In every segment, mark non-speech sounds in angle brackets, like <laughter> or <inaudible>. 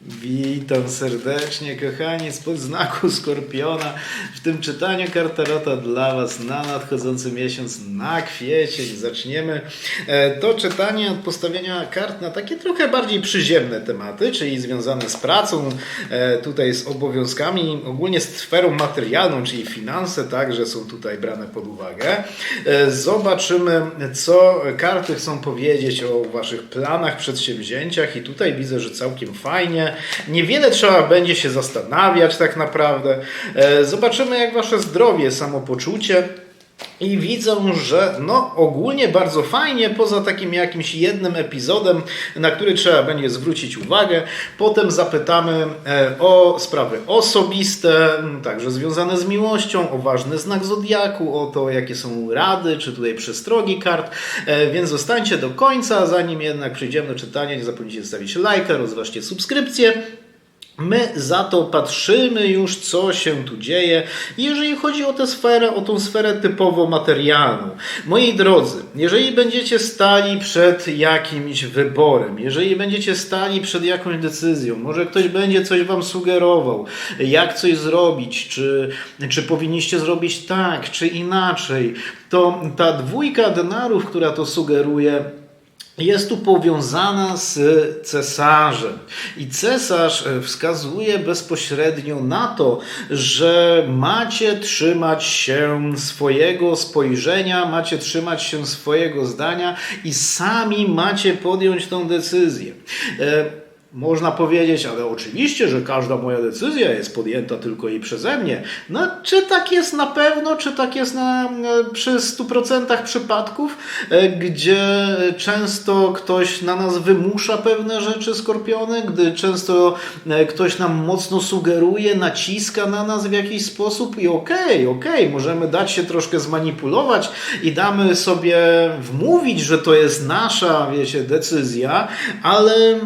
Witam serdecznie, kochani, spod znaku Skorpiona. W tym czytaniu Kartarota dla Was na nadchodzący miesiąc na kwiecień. Zaczniemy e, to czytanie od postawienia kart na takie trochę bardziej przyziemne tematy, czyli związane z pracą, e, tutaj z obowiązkami, ogólnie z sferą materialną, czyli finanse także są tutaj brane pod uwagę. E, Zobaczymy, co karty chcą powiedzieć o Waszych planach, przedsięwzięciach i tutaj widzę, że całkiem fajnie. Niewiele trzeba będzie się zastanawiać tak naprawdę. E, Zobaczymy, jak Wasze zdrowie, samopoczucie. I widzę, że no ogólnie bardzo fajnie, poza takim jakimś jednym epizodem, na który trzeba będzie zwrócić uwagę. Potem zapytamy e, o sprawy osobiste, także związane z miłością, o ważny znak zodiaku, o to, jakie są rady, czy tutaj przestrogi kart. E, Więc zostańcie do końca, zanim jednak przejdziemy do czytania, nie zapomnijcie zostawić lajka, rozważcie subskrypcję. My za to patrzymy już, co się tu dzieje, jeżeli chodzi o tę sferę, o tą sferę typowo materialną. Moi drodzy, jeżeli będziecie stali przed jakimś wyborem, jeżeli będziecie stali przed jakąś decyzją, może ktoś będzie coś wam sugerował, jak coś zrobić, czy, czy powinniście zrobić tak, czy inaczej, to ta dwójka denarów, która to sugeruje, jest tu powiązana z cesarzem. I cesarz e, wskazuje bezpośrednio na to, że macie trzymać się swojego spojrzenia, macie trzymać się swojego zdania i sami macie podjąć tą decyzję. Można powiedzieć, ale oczywiście, że każda moja decyzja jest podjęta tylko i przeze mnie. No, czy tak jest na pewno, czy tak jest na, e, przy 100% przypadków, e, gdzie często ktoś na nas wymusza pewne rzeczy, skorpiony, gdy często e, ktoś nam mocno sugeruje, naciska na nas w jakiś sposób i okej, okej, możemy dać się troszkę zmanipulować i damy sobie wmówić, że to jest nasza, wiecie, decyzja, ale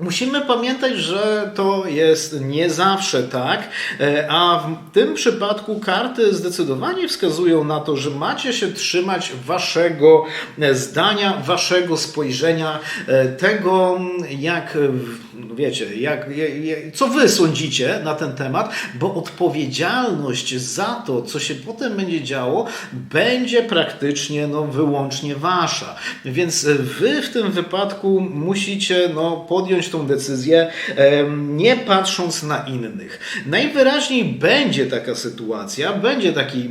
Musimy pamiętać, że to jest nie zawsze tak, e, a w tym przypadku karty zdecydowanie wskazują na to, że macie się trzymać waszego e, zdania, waszego spojrzenia, e, tego jak no wiecie, jak, co wy sądzicie na ten temat, bo odpowiedzialność za to, co się potem będzie działo, będzie praktycznie no, wyłącznie wasza. Więc wy w tym wypadku musicie no, podjąć tą decyzję, nie patrząc na innych. Najwyraźniej będzie taka sytuacja, będzie taki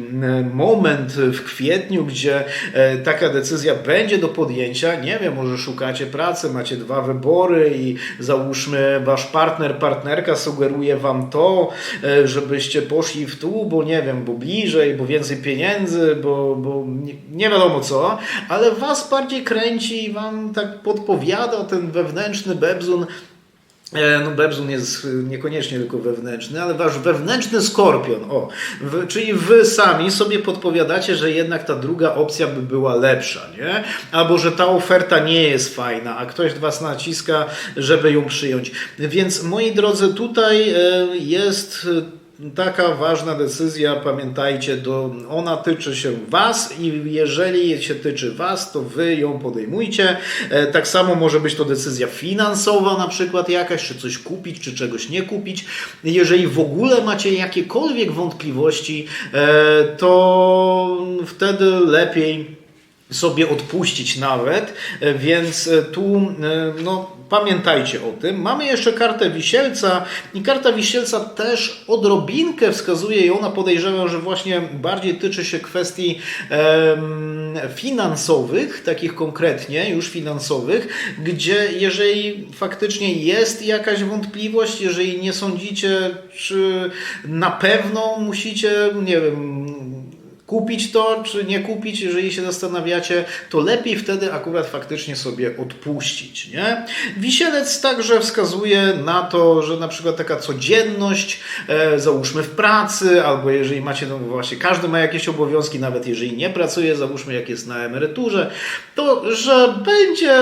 moment w kwietniu, gdzie e, taka decyzja będzie do podjęcia. Nie wiem, może szukacie pracy, macie dwa wybory i załóżmy wasz partner, partnerka sugeruje wam to, e, żebyście poszli w tu, bo nie wiem, bo bliżej, bo więcej pieniędzy, bo, bo nie, wiadomo co, ale was bardziej kręci i wam tak podpowiada ten wewnętrzny bebzun, No, Bebzun jest niekoniecznie tylko wewnętrzny, ale wasz wewnętrzny skorpion. O, wy, czyli wy sami sobie podpowiadacie, że jednak ta druga opcja by była lepsza, nie? Albo że ta oferta nie jest fajna, a ktoś was naciska, żeby ją przyjąć. Więc moi drodzy, tutaj e, jest taka ważna decyzja, pamiętajcie, do, ona tyczy się Was i jeżeli się tyczy Was, to Wy ją podejmujcie. E, Tak samo może być to decyzja finansowa na przykład jakaś, czy coś kupić, czy czegoś nie kupić. Jeżeli w ogóle macie jakiekolwiek wątpliwości, e, to wtedy lepiej sobie odpuścić nawet, e, więc tu no, pamiętajcie o tym. Mamy jeszcze kartę wisielca i karta wisielca też odrobinkę wskazuje i ona podejrzewam, że właśnie bardziej tyczy się kwestii finansowych, takich konkretnie już finansowych, gdzie jeżeli faktycznie jest jakaś wątpliwość, jeżeli nie sądzicie, czy na pewno musicie, nie wiem, kupić to, czy nie kupić, jeżeli się zastanawiacie, to lepiej wtedy akurat faktycznie sobie odpuścić, nie? Wisielec także wskazuje na to, że na przykład taka codzienność, e, załóżmy w pracy, albo jeżeli macie, no właśnie, każdy ma jakieś obowiązki, nawet jeżeli nie pracuje, załóżmy jak jest na emeryturze, to, że będzie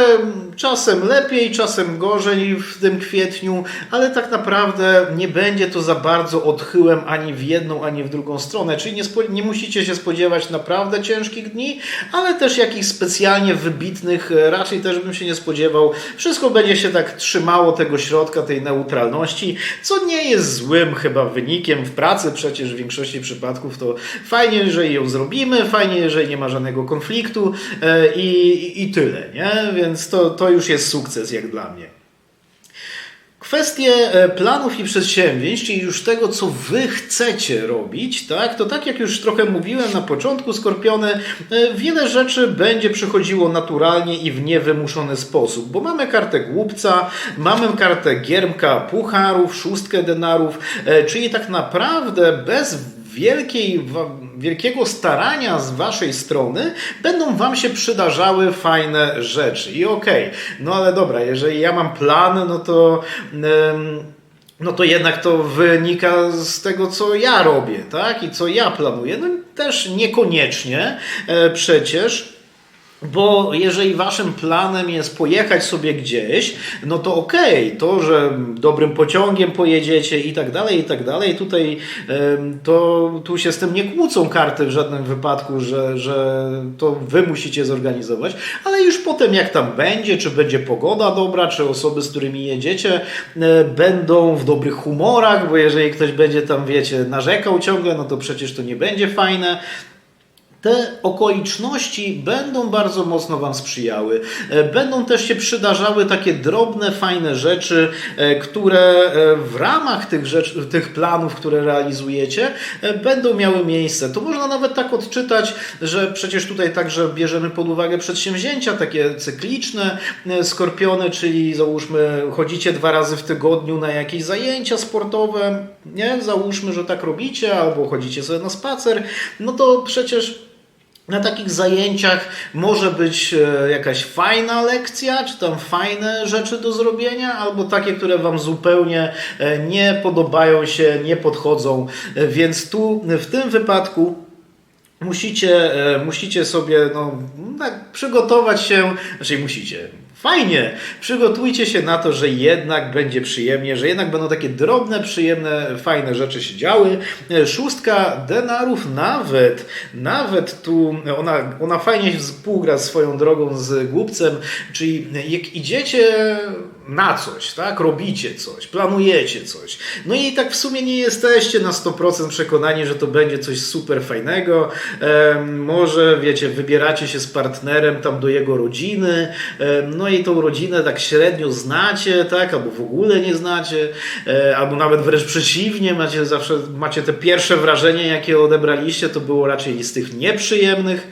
czasem lepiej, czasem gorzej w tym kwietniu, ale tak naprawdę nie będzie to za bardzo odchyłem ani w jedną, ani w drugą stronę, czyli nie, nie musicie się się spodziewać naprawdę ciężkich dni, ale też jakichś specjalnie wybitnych e, raczej też bym się nie spodziewał. Wszystko będzie się tak trzymało tego środka, tej neutralności, co nie jest złym chyba wynikiem w pracy, przecież w większości przypadków to fajnie, jeżeli ją zrobimy, fajnie, jeżeli nie ma żadnego konfliktu e, i, i, i tyle, nie? Więc to, to już jest sukces jak dla mnie. Kwestie e, planów i przedsięwzięć, czyli już tego, co wy chcecie robić, tak, to tak jak już trochę mówiłem na początku, Skorpiony, e, wiele rzeczy będzie przychodziło naturalnie i w niewymuszony sposób, bo mamy kartę głupca, mamy kartę giermka pucharów, szóstkę denarów, e, czyli tak naprawdę bez wielkiej, wielkiego starania z waszej strony będą wam się przydarzały fajne rzeczy. I okej, no ale dobra, jeżeli ja mam plan, no to. no to jednak to wynika z tego, co ja robię, tak? I co ja planuję. No też niekoniecznie e, przecież. Bo jeżeli waszym planem jest pojechać sobie gdzieś, no to okej, to, że dobrym pociągiem pojedziecie i tak dalej, i tak dalej, tutaj to tu się z tym nie kłócą karty w żadnym wypadku, że, że to wy musicie zorganizować, ale już potem jak tam będzie, czy będzie pogoda dobra, czy osoby, z którymi jedziecie, e, będą w dobrych humorach, bo jeżeli ktoś będzie tam, wiecie, narzekał ciągle, no to przecież to nie będzie fajne te okoliczności będą bardzo mocno Wam sprzyjały. E, Będą też się przydarzały takie drobne, fajne rzeczy, e, które e, w ramach tych, rzeczy, tych planów, które realizujecie, będą miały miejsce. To można nawet tak odczytać, że przecież tutaj także bierzemy pod uwagę przedsięwzięcia takie cykliczne, skorpiony, czyli załóżmy, chodzicie dwa razy w tygodniu na jakieś zajęcia sportowe, nie? Załóżmy, że tak robicie, albo chodzicie sobie na spacer, no to przecież na takich zajęciach może być e, jakaś fajna lekcja, czy tam fajne rzeczy do zrobienia, albo takie, które Wam zupełnie e, nie podobają się, nie podchodzą. E, Więc tu w tym wypadku musicie, musicie sobie no, tak przygotować się, znaczy musicie. Fajnie, przygotujcie się na to, że jednak będzie przyjemnie, że jednak będą takie drobne, przyjemne, fajne rzeczy się działy. E, Szóstka denarów nawet, nawet tu ona, ona fajnie współgra swoją drogą z głupcem, czyli jak idziecie na coś, tak, robicie coś, planujecie coś, no i tak w sumie nie jesteście na 100% przekonani, że to będzie coś super fajnego, Em, może wiecie, wybieracie się z partnerem tam do jego rodziny, em, no i tą rodzinę tak średnio znacie, tak, albo w ogóle nie znacie, e, albo nawet wręcz przeciwnie, macie zawsze, macie te pierwsze wrażenie, jakie odebraliście, to było raczej z tych nieprzyjemnych,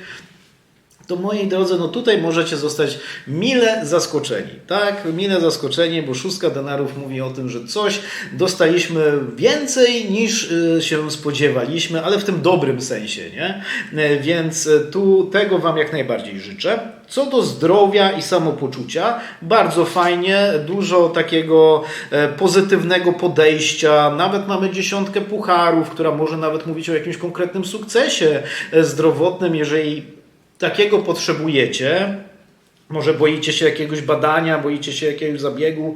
to moi drodzy, no tutaj możecie zostać mile zaskoczeni, tak? Mile zaskoczeni, bo szóstka denarów mówi o tym, że coś dostaliśmy więcej niż y, się spodziewaliśmy, ale w tym dobrym sensie, nie? E, Więc e, tu tego Wam jak najbardziej życzę. Co do zdrowia i samopoczucia, bardzo fajnie, dużo takiego e, pozytywnego podejścia. Nawet mamy dziesiątkę pucharów, która może nawet mówić o jakimś konkretnym sukcesie zdrowotnym, jeżeli takiego potrzebujecie, może boicie się jakiegoś badania, boicie się jakiegoś zabiegu,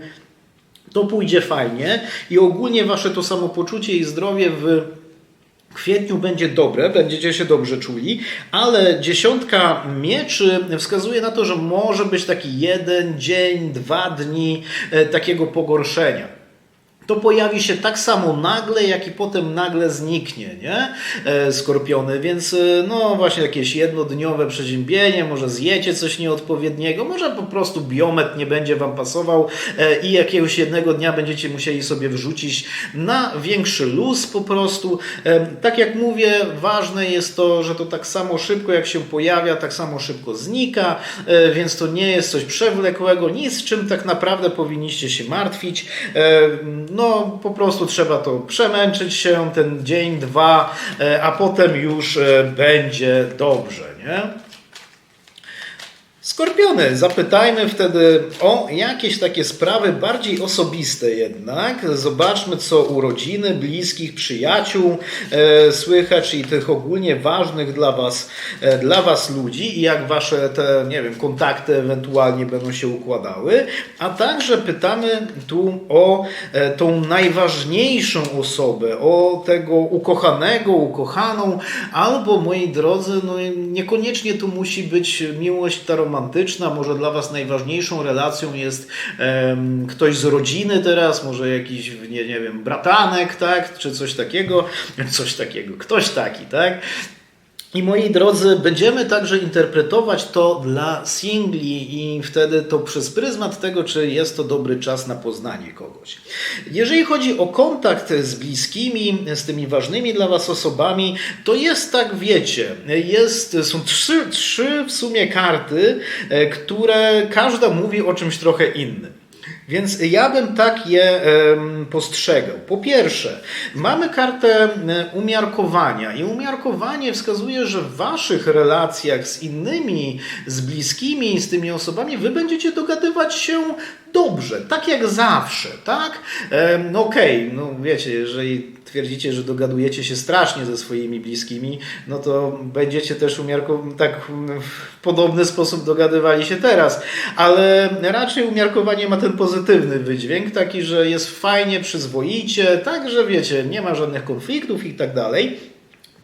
to pójdzie fajnie i ogólnie wasze to samopoczucie i zdrowie w kwietniu będzie dobre, będziecie się dobrze czuli, ale dziesiątka mieczy wskazuje na to, że może być taki jeden dzień, dwa dni e, takiego pogorszenia to pojawi się tak samo nagle, jak i potem nagle zniknie, nie? E, Skorpiony, więc e, no właśnie jakieś jednodniowe przeziębienie, może zjecie coś nieodpowiedniego, może po prostu biometr nie będzie Wam pasował e, i jakiegoś jednego dnia będziecie musieli sobie wrzucić na większy luz po prostu. Tak jak mówię, ważne jest to, że to tak samo szybko jak się pojawia, tak samo szybko znika, więc to nie jest coś przewlekłego, nic czym tak naprawdę powinniście się martwić. No po prostu trzeba to przemęczyć się ten dzień, dwa, e, a potem już e, będzie dobrze, nie? Skorpiony, zapytajmy wtedy o jakieś takie sprawy bardziej osobiste jednak. Zobaczmy, co u rodziny, bliskich, przyjaciół e, słychać i tych ogólnie ważnych dla was, e, dla was ludzi i jak wasze te, nie wiem, kontakty ewentualnie będą się układały. A także pytamy tu o e, tą najważniejszą osobę, o tego ukochanego, ukochaną, albo moi drodzy, no niekoniecznie tu musi być miłość ta romantyczna, może dla Was najważniejszą relacją jest em, ktoś z rodziny teraz, może jakiś, nie, nie wiem, bratanek, tak, czy coś takiego, <laughs> coś takiego, ktoś taki, tak. I moi drodzy, będziemy także interpretować to dla singli i wtedy to przez pryzmat tego, czy jest to dobry czas na poznanie kogoś. Jeżeli chodzi o kontakt z bliskimi, z tymi ważnymi dla Was osobami, to jest tak, wiecie, jest, są trzy, trzy w sumie karty, e, które każda mówi o czymś trochę innym. Więc ja bym tak je postrzegał. Po pierwsze, mamy kartę umiarkowania i umiarkowanie wskazuje, że w waszych relacjach z innymi, z bliskimi, z tymi osobami, wy będziecie dogadywać się dobrze, tak jak zawsze, tak? No okej, no wiecie, jeżeli twierdzicie, że dogadujecie się strasznie ze swoimi bliskimi, no to będziecie też umiarko- tak w podobny sposób dogadywali się teraz. Ale raczej umiarkowanie ma ten pozytywny wydźwięk, taki, że jest fajnie, przyzwoicie, tak, że wiecie, nie ma żadnych konfliktów i tak dalej.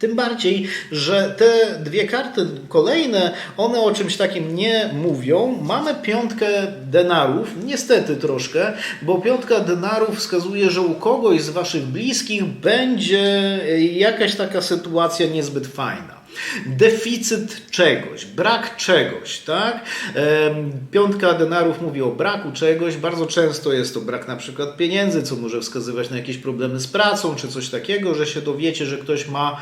Tym bardziej, że te dwie karty kolejne, one o czymś takim nie mówią. Mamy piątkę denarów, niestety troszkę, bo piątka denarów wskazuje, że u kogoś z waszych bliskich będzie jakaś taka sytuacja niezbyt fajna. Deficyt czegoś, brak czegoś, tak? Piątka denarów mówi o braku czegoś. Bardzo często jest to brak na przykład pieniędzy, co może wskazywać na jakieś problemy z pracą, czy coś takiego, że się dowiecie, że ktoś ma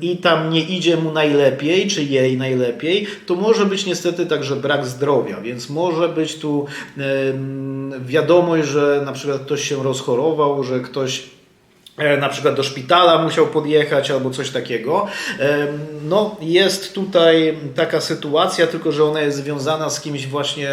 i tam nie idzie mu najlepiej, czy jej najlepiej. To może być niestety także brak zdrowia, więc może być tu wiadomość, że na przykład ktoś się rozchorował, że ktoś na przykład do szpitala musiał podjechać albo coś takiego. Em, No, jest tutaj taka sytuacja, tylko że ona jest związana z kimś właśnie,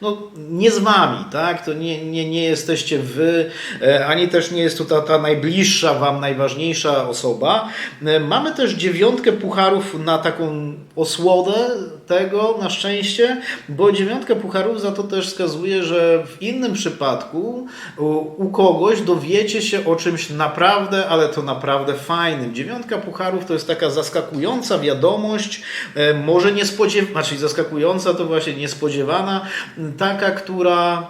no, nie z wami, tak? To nie, nie, nie jesteście wy, e, ani też nie jest to ta, ta najbliższa wam, najważniejsza osoba. E, Mamy też dziewiątkę pucharów na taką osłodę tego, na szczęście, bo dziewiątka pucharów za to też wskazuje, że w innym przypadku u kogoś dowiecie się o czymś naprawdę, ale to naprawdę fajnym. Dziewiątka pucharów to jest taka zaskakująca wiadomość, e, może niespodziewana, znaczy zaskakująca to właśnie niespodziewana, taka, która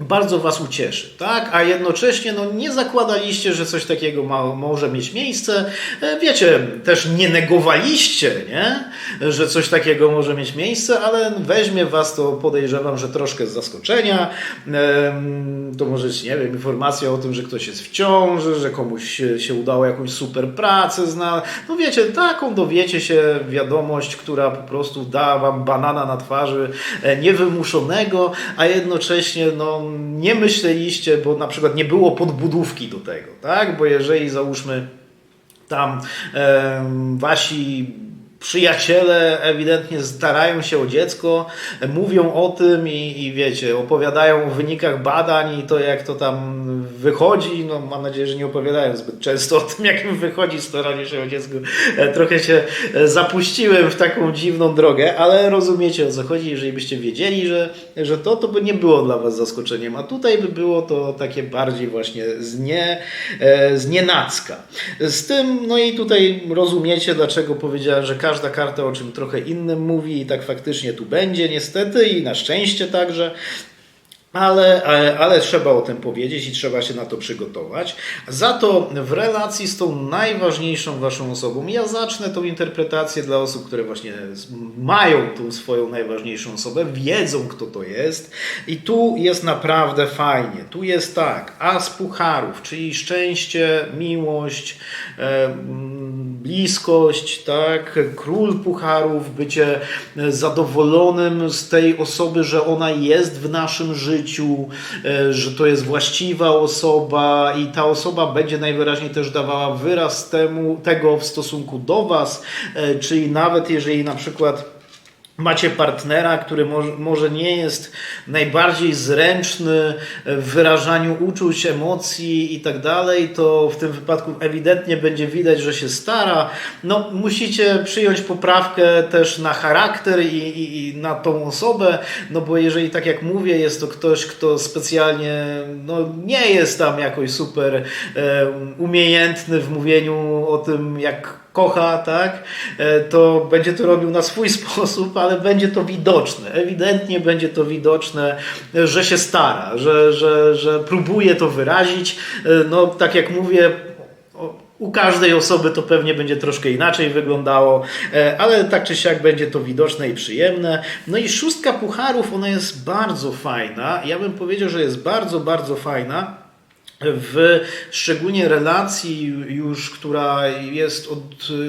bardzo Was ucieszy, tak? A jednocześnie no, nie zakładaliście, że coś takiego ma, może mieć miejsce. E, Wiecie, też nie negowaliście, nie? że coś takiego może mieć miejsce, ale weźmie Was to, podejrzewam, że troszkę z zaskoczenia. To może być, nie wiem, informacja o tym, że ktoś jest w ciąży, że komuś się, się udało jakąś super pracę znaleźć. No wiecie, taką dowiecie się wiadomość, która po prostu da Wam banana na twarzy e, niewymuszonego, a jednocześnie no, nie myśleliście, bo na przykład nie było podbudówki do tego, tak? Bo jeżeli załóżmy tam em, wasi przyjaciele ewidentnie starają się o dziecko, mówią o tym i, i wiecie, opowiadają o wynikach badań i to jak to tam wychodzi, no mam nadzieję, że nie opowiadają zbyt często o tym, <laughs> jak im wychodzi staranie się o dziecko. E, Trochę się e, zapuściłem w taką dziwną drogę, ale rozumiecie o co chodzi, jeżeli byście wiedzieli, że, że to, to by nie było dla was zaskoczeniem, a tutaj by było to takie bardziej właśnie z, nie, e, z nienacka. Z tym, no i tutaj rozumiecie, dlaczego powiedziałem, że każda karta o czym trochę innym mówi i tak faktycznie tu będzie niestety i na szczęście także. Ale, ale, ale trzeba o tym powiedzieć i trzeba się na to przygotować. Za to w relacji z tą najważniejszą waszą osobą, ja zacznę tą interpretację dla osób, które właśnie mają tą swoją najważniejszą osobę, wiedzą kto to jest i tu jest naprawdę fajnie. Tu jest tak, as pucharów, czyli szczęście, miłość, e, bliskość, tak, król pucharów, bycie zadowolonym z tej osoby, że ona jest w naszym życiu, e, że to jest właściwa osoba i ta osoba będzie najwyraźniej też dawała wyraz temu, tego w stosunku do Was, e, czyli nawet jeżeli na przykład macie partnera, który może, nie jest najbardziej zręczny w wyrażaniu uczuć, emocji i tak dalej, to w tym wypadku ewidentnie będzie widać, że się stara. No, musicie przyjąć poprawkę też na charakter i, i, i na tą osobę, no bo jeżeli tak jak mówię, jest to ktoś, kto specjalnie no, nie jest tam jakoś super e, umiejętny w mówieniu o tym, jak kocha, tak, e, to będzie to robił na swój <laughs> sposób, ale będzie to widoczne. Ewidentnie będzie to widoczne, że się stara, że, że, że próbuje to wyrazić. E, no, tak jak mówię, u każdej osoby to pewnie będzie troszkę inaczej wyglądało, e, ale tak czy siak będzie to widoczne i przyjemne. No i szóstka pucharów, ona jest bardzo fajna. Ja bym powiedział, że jest bardzo, bardzo fajna w szczególnie relacji już, która jest od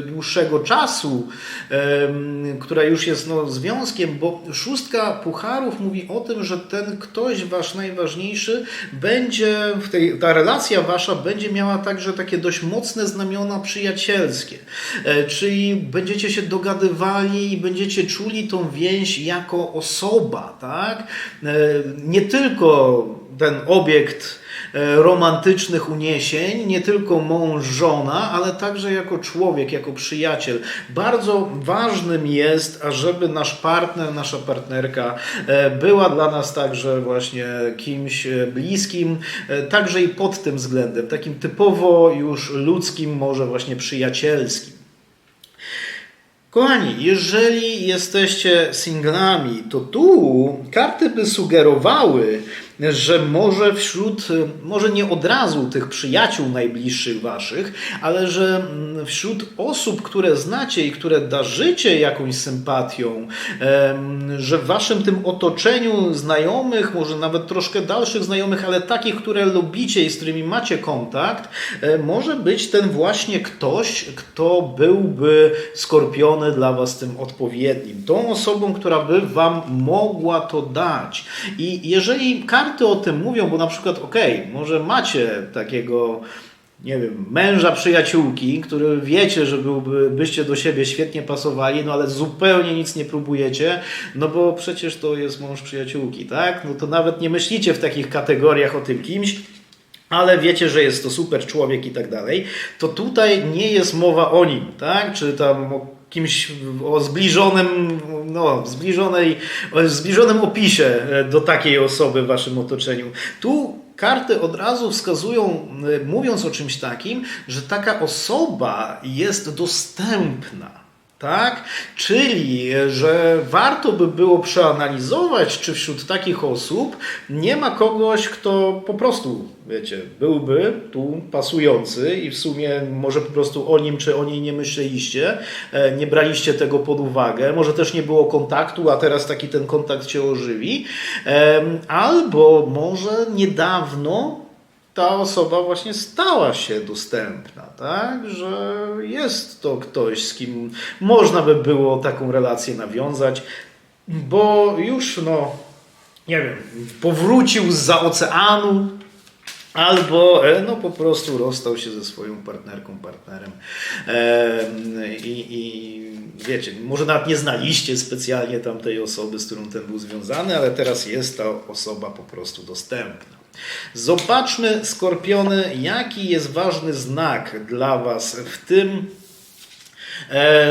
dłuższego czasu, która już jest no, związkiem, bo szóstka pucharów mówi o tym, że ten ktoś wasz najważniejszy będzie, w tej, ta relacja wasza będzie miała także takie dość mocne znamiona przyjacielskie, e, czyli będziecie się dogadywali i będziecie czuli tą więź jako osoba, tak? E, nie tylko ten obiekt E, romantycznych uniesień, nie tylko mąż, żona, ale także jako człowiek, jako przyjaciel. Bardzo ważnym jest, ażeby nasz partner, nasza partnerka e, była dla nas także właśnie kimś e, bliskim, także i pod tym względem, takim typowo już ludzkim, może właśnie przyjacielskim. Kochani, jeżeli jesteście singlami, to tu karty by sugerowały, że może wśród, może nie od razu tych przyjaciół najbliższych waszych, ale że mm, wśród osób, które znacie i które darzycie jakąś sympatią, że w waszym tym otoczeniu znajomych, może nawet troszkę dalszych znajomych, ale takich, które lubicie i z którymi macie kontakt, e, może być ten właśnie ktoś, kto byłby skorpiony dla was tym odpowiednim. Tą osobą, która by wam mogła to dać. I jeżeli karty karty o tym mówią, bo na przykład, okej, okay, może macie takiego nie wiem, męża przyjaciółki, który wiecie, że byłby, byście do siebie świetnie pasowali, no ale zupełnie nic nie próbujecie, no bo przecież to jest mąż przyjaciółki, tak? No to nawet nie myślicie w takich kategoriach o tym kimś, ale wiecie, że jest to super człowiek i tak dalej, to tutaj nie jest mowa o nim, tak? Czy tam kimś o zbliżonym, no, zbliżonej, zbliżonym opisie e, do takiej osoby w waszym otoczeniu. Tu karty od razu wskazują, e, mówiąc o czymś takim, że taka osoba jest dostępna. Tak? Czyli, że warto by było przeanalizować, czy wśród takich osób nie ma kogoś, kto po prostu, wiecie, byłby tu pasujący i w sumie może po prostu o nim czy o niej nie myśleliście, e, nie braliście tego pod uwagę, może też nie było kontaktu, a teraz taki ten kontakt się ożywi, albo może niedawno ta osoba właśnie stała się dostępna, tak? Że jest to ktoś, z kim można by było taką relację nawiązać, bo już, no, nie wiem, powrócił za oceanu, Albo e, no, po prostu rozstał się ze swoją partnerką, partnerem. i, I wiecie, może nawet nie znaliście specjalnie tamtej osoby, z którą ten był związany, ale teraz jest ta osoba po prostu dostępna. Zobaczmy, skorpiony, jaki jest ważny znak dla Was w tym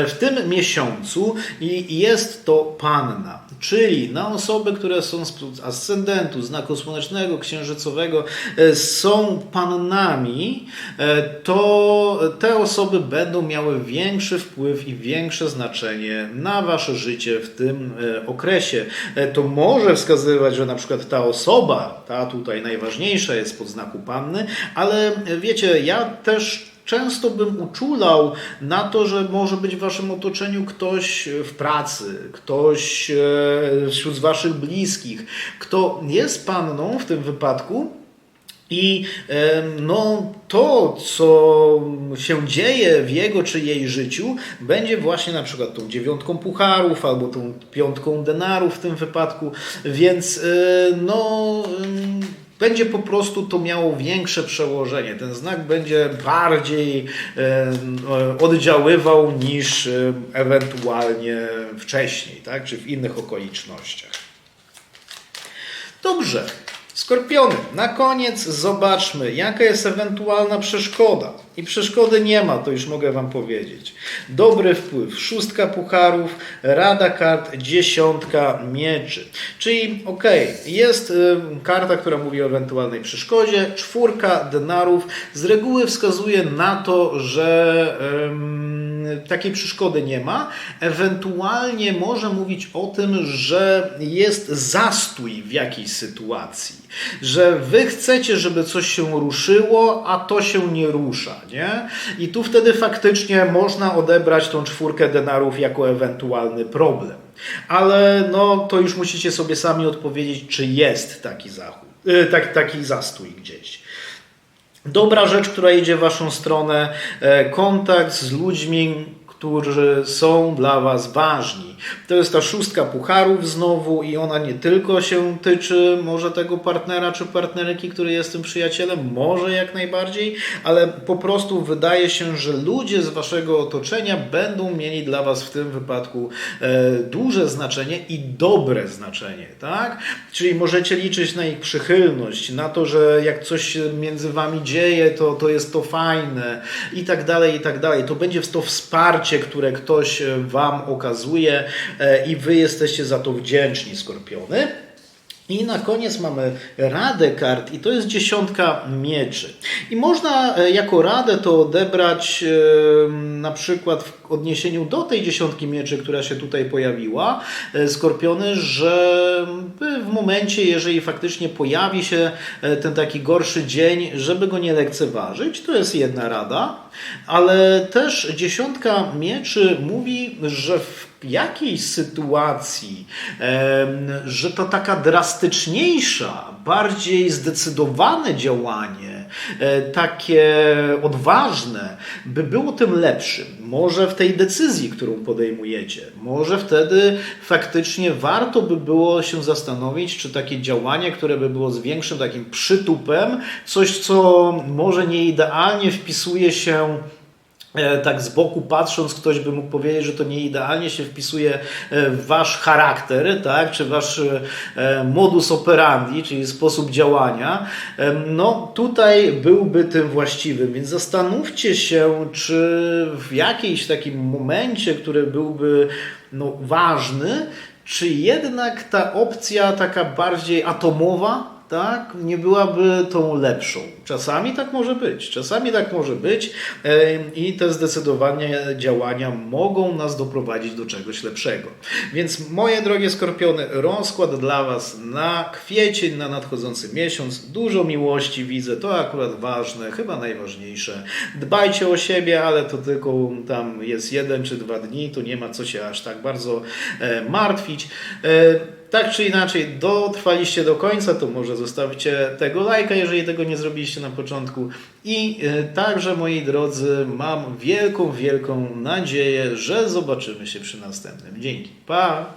w tym miesiącu i jest to panna, czyli na osoby, które są z ascendentu, znaku słonecznego, księżycowego, e, są pannami, e, to te osoby będą miały większy wpływ i większe znaczenie na wasze życie w tym okresie. To może wskazywać, że na przykład ta osoba, ta tutaj najważniejsza jest pod znaku panny, ale wiecie, ja też często bym uczulał na to, że może być w waszym otoczeniu ktoś w pracy, ktoś e, wśród waszych bliskich, kto jest panną w tym wypadku. I e, no, to, co się dzieje w jego czy jej życiu, będzie właśnie na przykład tą dziewiątką pucharów albo tą piątką denarów w tym wypadku. Więc e, no będzie po prostu to miało większe przełożenie. Ten znak będzie bardziej e, oddziaływał niż e, ewentualnie wcześniej, tak? czy w innych okolicznościach. Dobrze. Skorpiony, na koniec zobaczmy, jaka jest ewentualna przeszkoda. I przeszkody nie ma, to już mogę Wam powiedzieć. Dobry wpływ, szóstka pucharów, rada kart, dziesiątka mieczy. Czyli okej, jest karta, która mówi o ewentualnej przeszkodzie, czwórka denarów z reguły wskazuje na to, że ym, takiej przeszkody nie ma. Ewentualnie może mówić o tym, że jest zastój w jakiejś sytuacji, że wy chcecie, żeby coś się ruszyło, a to się nie rusza, nie? I tu wtedy faktycznie można odebrać tą czwórkę denarów jako ewentualny problem. Ale no to już musicie sobie sami odpowiedzieć, czy jest taki zachód, y, tak, taki zastój gdzieś. Dobra rzecz, która idzie w Waszą stronę, e, kontakt z ludźmi, którzy są dla Was ważni. To jest ta szóstka pucharów znowu i ona nie tylko się tyczy może tego partnera czy partnerki, który jest tym przyjacielem, może jak najbardziej, ale po prostu wydaje się, że ludzie z Waszego otoczenia będą mieli dla Was w tym wypadku e, duże znaczenie i dobre znaczenie, tak? Czyli możecie liczyć na ich przychylność, na to, że jak coś między Wami dzieje, to, to jest to fajne i tak dalej, i tak dalej. To będzie to wsparcie, które ktoś e, Wam okazuje e, i Wy jesteście za to wdzięczni, Skorpiony. I na koniec mamy radę kart i to jest dziesiątka mieczy. I można e, jako radę to odebrać na przykład w odniesieniu do tej dziesiątki mieczy, która się tutaj pojawiła, e, skorpiony, że w momencie, jeżeli faktycznie pojawi się e, ten taki gorszy dzień, żeby go nie lekceważyć, to jest jedna rada, ale też dziesiątka mieczy mówi, że w jakiejś sytuacji, że to taka drastyczniejsza, bardziej zdecydowane działanie, e, takie odważne, by było tym lepszym. Może w tej decyzji, którą podejmujecie, może wtedy faktycznie warto by było się zastanowić, czy takie działanie, które by było z większym takim przytupem, coś, co może nie idealnie wpisuje się tak z boku patrząc, ktoś by mógł powiedzieć, że to nie idealnie się wpisuje e, w wasz charakter, tak, czy wasz e, modus operandi, czyli sposób działania. E, No tutaj byłby tym właściwym, więc zastanówcie się, czy w jakiejś takim momencie, który byłby no, ważny, czy jednak ta opcja taka bardziej atomowa, tak, nie byłaby tą lepszą. Czasami tak może być, czasami tak może być e, i te zdecydowanie działania mogą nas doprowadzić do czegoś lepszego. Więc moje drogie skorpiony, rozkład dla Was na kwiecień, na nadchodzący miesiąc. Dużo miłości widzę, to akurat ważne, chyba najważniejsze. Dbajcie o siebie, ale to tylko tam jest jeden czy dwa dni, to nie ma co się aż tak bardzo e, martwić. Tak czy inaczej, dotrwaliście do końca, to może zostawcie tego lajka, jeżeli tego nie zrobiliście na początku. I e, także, moi drodzy, mam wielką, wielką nadzieję, że zobaczymy się przy następnym. Dzięki. Pa!